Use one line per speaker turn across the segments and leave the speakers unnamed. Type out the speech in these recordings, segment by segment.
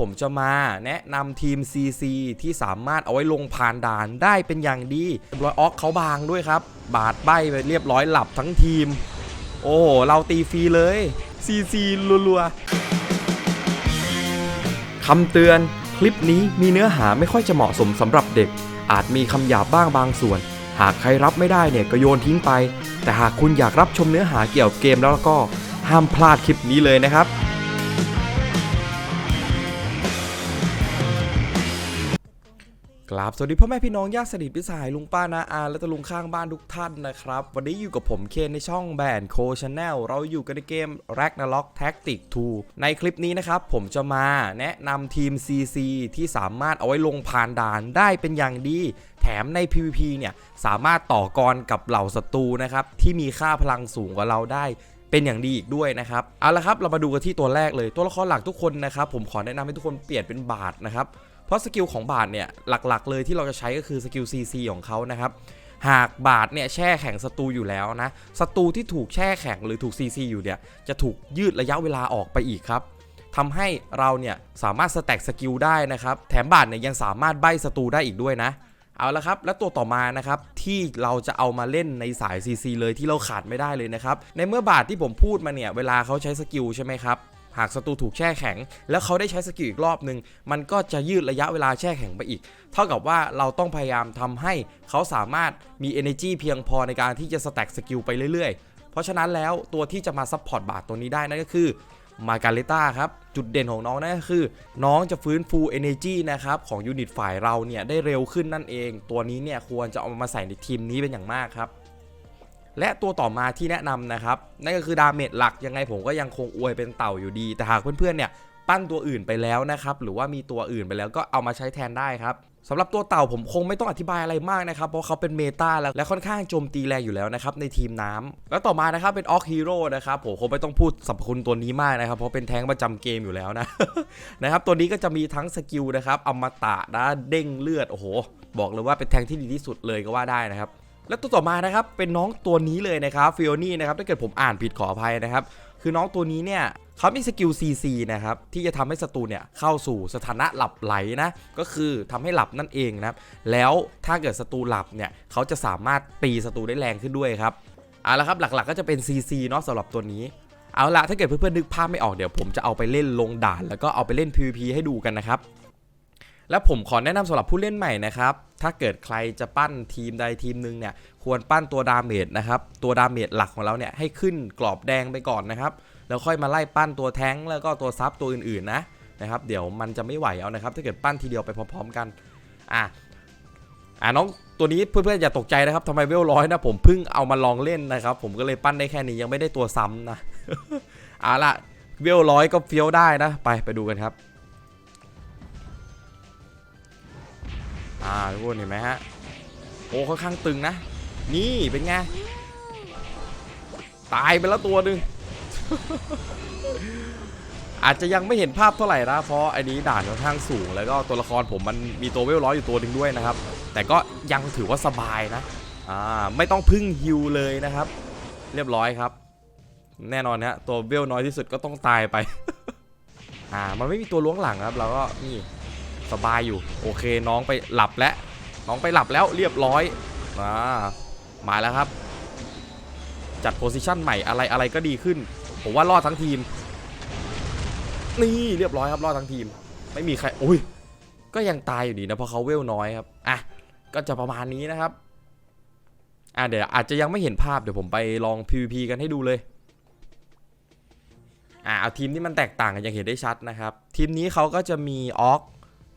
ผมจะมาแนะนำทีม CC ที่สามารถเอาไว้ลงผ่านด่านได้เป็นอย่างดีร้อยออกเขาบางด้วยครับ บาดใบไปเรียบร้อยหลับทั้งทีม โอ้โหเราตีฟรีเลย CC รัวๆคำเตือนคลิปนี้มีเนื้อหาไม่ค่อยจะเหมาะสมสำหรับเด็ก อาจมีคำหยาบบ้างบางส่วน หากใครรับไม่ได้เนี่ยก็โยนทิ้งไป แต่หากคุณอยากรับชมเนื้อหาเกี่ยวกับเกมแล้วก็ห้ามพลาดคลิปนี้เลยนะครับ กราบสวัสดีพ่อแม่พี่น้องญาติสนิทพิสายลุงป้านาอาและตะลุงข้างบ้านทุกท่านนะครับ วันนี้อยู่กับผมเคนในช่องแบนโคชแนลเราอยู่กันในเกม Ragnarok Tactic 2 ในคลิปนี้นะครับ ผมจะมาแนะนำทีม CC ที่สามารถเอาไว้ลงผ่านด่านได้เป็นอย่างดีแถมใน PVP เนี่ย สามารถต่อกรกับเหล่าศัตรูนะครับ ที่มีค่าพลังสูงกว่าเราได้ เป็นอย่างดีอีกด้วยนะครับเอาละครับเรามาดูกันที่ตัวแรกเลย ตัวละครหลักทุกคนนะครับผมขอแนะนำให้ทุกคนเปลี่ยนเป็นบาทนะครับเพราะสกิลของบาทเนี่ยหลักๆ เลยที่เราจะใช้ก็คือสกิล CC ของเขานะครับหากบาทเนี่ยแช่แข็งศัตรูอยู่แล้วนะศัตรูที่ถูกแช่แข็งหรือถูก CC อยู่เนี่ยจะถูกยืดระยะเวลาออกไปอีกครับทำให้เราเนี่ยสามารถสแต็กสกิลได้นะครับ แถมบาทเนี่ยยังสามารถใบศัตรูได้อีกด้วยนะ เอาละครับ และตัวต่อมานะครับที่เราจะเอามาเล่นในสาย CC เลยที่เราขาดไม่ได้เลยนะครับ ในเมื่อบาทที่ผมพูดมาเนี่ยเวลาเขาใช้สกิลใช่ไหมครับหากศัตรูถูกแช่แข็ง แล้วเขาได้ใช้สกิลอีกรอบหนึ่งมันก็จะยืดระยะเวลาแช่แข็งไปอีก เท่ากับว่าเราต้องพยายามทำให้เขาสามารถมี energy เพียงพอในการที่จะสแต็กสกิลไปเรื่อยๆ เพราะฉะนั้นแล้วตัวที่จะมาซัพพอร์ตบาทตัวนี้ได้นั่นก็คือ มาการเลต้าครับจุดเด่นของน้องนั่นก็คือ น้องจะฟื้นฟู energy นะครับของยูนิตฝ่ายเราเนี่ยได้เร็วขึ้นนั่นเอง ตัวนี้เนี่ยควรจะเอามาใส่ในทีมนี้เป็นอย่างมากครับและตัวต่อมาที่แนะนำนะครับ นั่นก็คือดาเมจหลักยังไงผมก็ยังคงอวยเป็นเต่าอยู่ดี แต่หากเพื่อนๆเนี่ย ปั้นตัวอื่นไปแล้วนะครับ หรือว่ามีตัวอื่นไปแล้วก็เอามาใช้แทนได้ครับสำหรับตัวเต่าผมคงไม่ต้องอธิบายอะไรมากนะครับ เพราะเขาเป็นเมตาแล้วและค่อนข้างโจมตีแรงอยู่แล้วนะครับ ในทีมน้ำแล้วต่อมานะครับเป็นออกฮีโร่นะครับผมคงไม่ต้องพูดสรรพคุณตัวนี้มากนะครับ เพราะเป็นแทงประจำเกมอยู่แล้วนะนะครับตัวนี้ก็จะมีทั้งสกิลนะครับอมตะนะเด้งเลือดโอ้โห บอกเลยว่าเป็นแทงที่ดีที่สุดเลยก็ว่าได้นะครับ แล้วตัวต่อมานะครับเป็นน้องตัวนี้เลยนะครับฟิโอนี่นะครับถ้าเกิดผมอ่านผิดขออภัยนะครับ คือน้องตัวนี้เนี่ย เขามีสกิล CC นะครับ ที่จะทำให้ศัตรูเนี่ยเข้าสู่สถานะหลับไหลนะ ก็คือทำให้หลับนั่นเองนะแล้วถ้าเกิดศัตรูหลับเนี่ยเขาจะสามารถตีศัตรูได้แรงขึ้นด้วยครับเอาละครับหลักๆก็จะเป็น CC เนาะสำหรับตัวนี้เอาละถ้าเกิดเพื่อนๆนึกภาพไม่ออกเดี๋ยวผมจะเอาไปเล่นลงด่าน แล้วก็เอาไปเล่น PVP ให้ดูกันนะครับและผมขอแนะนำสำหรับผู้เล่นใหม่นะครับ ถ้าเกิดใครจะปั้นทีมใดทีมหนึ่งเนี่ย ควรปั้นตัวดาเมจนะครับ ตัวดาเมจหลักของเราเนี่ยให้ขึ้นกรอบแดงไปก่อนนะครับ แล้วค่อยมาไล่ปั้นตัวแท้งแล้วก็ตัวซับตัวอื่นๆนะนะครับเดี๋ยวมันจะไม่ไหวเอานะครับ ถ้าเกิดปั้นทีเดียวไปพร้อมๆกันอะอะน้องตัวนี้เพื่อนๆอย่าตกใจนะครับทำไมเวลร้อยนะผมเพิ่งเอามาลองเล่นนะครับ ผมก็เลยปั้นได้แค่นี้ยังไม่ได้ตัวซ้ำนะเอาละเวลร้อยก็เฟี้ยวได้นะไปไปดูกันครับอ่าทุกคนเห็นไหมฮะโอ้ค่อนข้างตึงนะ นี่เป็นไงตายไปแล้วตัวหนึ่ง อาจจะยังไม่เห็นภาพเท่าไหร่นะเพราะไอ้นี้ด่านค่อนข้างสูง แล้วก็ตัวละครผมมันมีตัวเวลร้อยอยู่ตัวหนึ่งด้วยนะครับ แต่ก็ยังถือว่าสบายนะอ่าไม่ต้องพึ่งฮิวเลยนะครับ เรียบร้อยครับ แน่นอนฮะตัวเวลน้อยที่สุดก็ต้องตายไปอ่ามันไม่มีตัวล้วงหลังครับ เราก็นี่สบายอยู่โอเคน้องไปหลับแล้วน้องไปหลับแล้วเรียบร้อยมามาแล้วครับ จัดโพซิชันใหม่อะไรอะไรก็ดีขึ้น ผมว่ารอดทั้งทีม นี่เรียบร้อยครับรอดทั้งทีม ไม่มีใครอุ้ย ก็ยังตายอยู่ดีนะเพราะเขาเวลน้อยครับอะก็จะประมาณนี้นะครับอะเดี๋ยวอาจจะยังไม่เห็นภาพเดี๋ยวผมไปลอง PVP กันให้ดูเลยอะเอาทีมที่มันแตกต่างกันยังเห็นได้ชัดนะครับ ทีมนี้เขาก็จะมีออก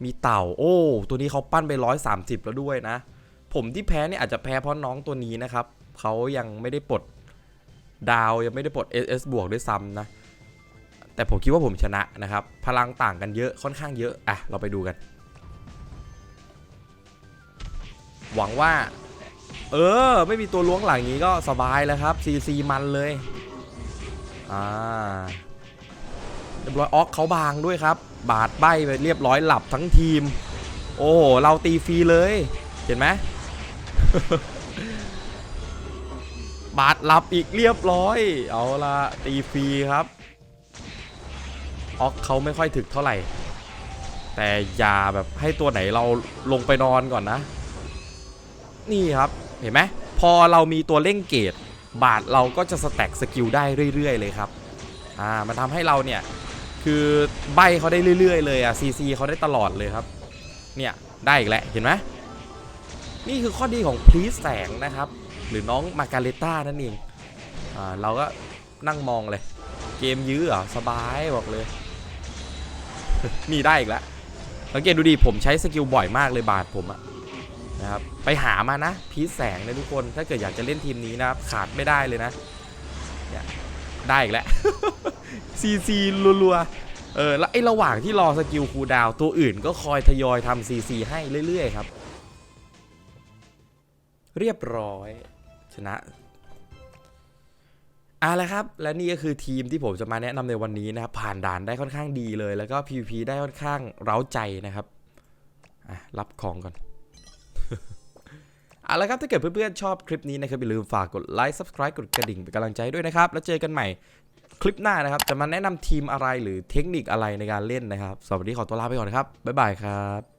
มีเต่า โอ้ ตัวนี้เขาปั้นไป 130 แล้วด้วยนะ ผมที่แพ้เนี่ยอาจจะแพ้เพราะน้องตัวนี้นะครับ เขายังไม่ได้ปลด ดาวยังไม่ได้ปลด SS บวกด้วยซ้ำนะ แต่ผมคิดว่าผมชนะนะครับ พลังต่างกันเยอะค่อนข้างเยอะ อะ เราไปดูกัน หวังว่า เออ ไม่มีตัวล้วงหลังนี้ก็สบายแล้วครับ CC มันเลย อ่าเรียบร้อยออกเขาบางด้วยครับ บาดใบไปเรียบร้อยหลับทั้งทีม โอ้โหเราตีฟรีเลย เห็นไหม บาดหลับอีกเรียบร้อย เอาละตีฟรีครับออกเขาไม่ค่อยถึกเท่าไหร่ แต่อย่าแบบให้ตัวไหนเราลงไปนอนก่อนนะ นี่ครับเห็นไหมพอเรามีตัวเร่งเกตบาทเราก็จะสแต็กสกิลได้เรื่อยๆ เลยครับอ่ามันทำให้เราเนี่ยคือใบเขาได้เรื่อย ๆ เลยอะซีซีเขาได้ตลอดเลยครับ เนี่ยได้อีกแล้วเห็นไหมนี่คือข้อดีของพลีสแสงนะครับ หรือน้องมาการเลต้านั่นเองอ่าเราก็นั่งมองเลย เกมยื้อเหรอสบายบอกเลยนี่ได้อีกแล้วสังเกตดูดิผมใช้สกิลบ่อยมากเลยบาทผมอะนะครับไปหามานะ พีชแสงนะทุกคนถ้าเกิดอยากจะเล่นทีมนี้นะครับขาดไม่ได้เลยนะเนี่ยได้อีกแล้วซีซีรัวๆเออแล้วไอ้ระหว่างที่รอสกิลคูดาวตัวอื่นก็คอยทยอยทำซีซีให้เรื่อยๆครับ เรียบร้อย ชนะเอาละครับ และนี่ก็คือทีมที่ผมจะมาแนะนำในวันนี้นะครับผ่านด่านได้ค่อนข้างดีเลย แล้วก็ PVP ได้ค่อนข้างเร้าใจนะครับอะรับของก่อนเอาละครับ ถ้าเกิดเพื่อนๆชอบคลิปนี้นะครับ อย่าลืมฝากกดไลค์ Subscribe กดกระดิ่งเป็นกำลังใจด้วยนะครับ แล้วเจอกันใหม่คลิปหน้านะครับ จะมาแนะนำทีมอะไรหรือเทคนิคอะไรในการเล่นนะครับสำหรับวันนี้ขอตัวลาไปก่อนครับ บ๊ายบายครับ